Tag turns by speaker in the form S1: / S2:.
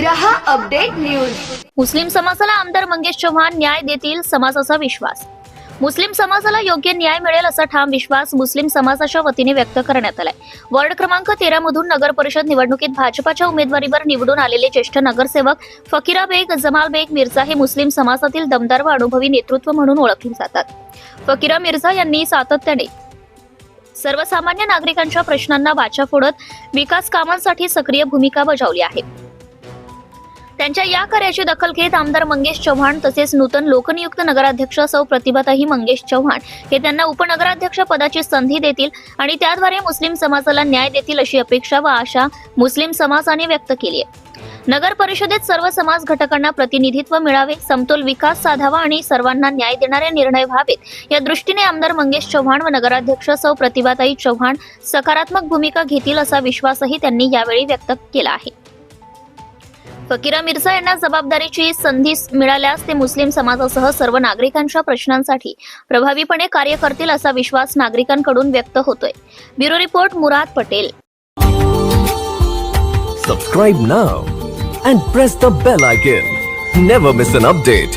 S1: रहा update news.
S2: मुस्लिम समाजाला आमदार मंगेश चव्हाण न्याय देतील समाजाचा विश्वास. मुस्लिम समाजाला योग्य न्याय मिळेल असा ठाम विश्वास मुस्लिम समाजाच्या वतीने व्यक्त करण्यात आलाय. वॉर्ड क्रमांक तेरा मधून नगर परिषद निवडणुकीत भाजपाच्या उमेदवारीवर निवडून आलेले ज्येष्ठ नगरसेवक फकीरा बेग जमाल बेग मिर्झा हे मुस्लिम समाजातील दमदार व अनुभवी नेतृत्व म्हणून ओळखले जातात. फकीरा मिर्झा यांनी सातत्याने सर्वसामान्य नागरिकांच्या प्रश्नांना वाचा फोडत विकास कामांसाठी सक्रिय भूमिका बजावली आहे. त्यांच्या या कार्याची दखल घेत आमदार मंगेश चव्हाण तसेच नूतन लोकनियुक्त नगराध्यक्ष सौ प्रतिभाताई मंगेश चव्हाण हे त्यांना उपनगराध्यक्ष पदाची संधी देतील आणि त्याद्वारे मुस्लिम समाजाला न्याय देतील अशी अपेक्षा व आशा मुस्लिम समाजाने व्यक्त केली आहे. नगर परिषदेत सर्व समाज घटकांना प्रतिनिधित्व मिळावे समतोल विकास साधावा आणि सर्वांना न्याय देणारे निर्णय व्हावेत. या दृष्टीने आमदार मंगेश चव्हाण व नगराध्यक्ष सौ प्रतिभाताई चव्हाण सकारात्मक भूमिका घेतील असा विश्वासही त्यांनी यावेळी व्यक्त केला आहे. फकीरा मिर्झा यांना जबाबदारीची संधी मिळाल्यास ते मुस्लिम समाजासह सर्व नागरिकांच्या प्रश्नांसाठी प्रभावीपणे कार्य करतील असा विश्वास नागरिकांकडून व्यक्त होतोय. Bureau report Murad Patel.
S3: Subscribe now and press the bell icon never miss an update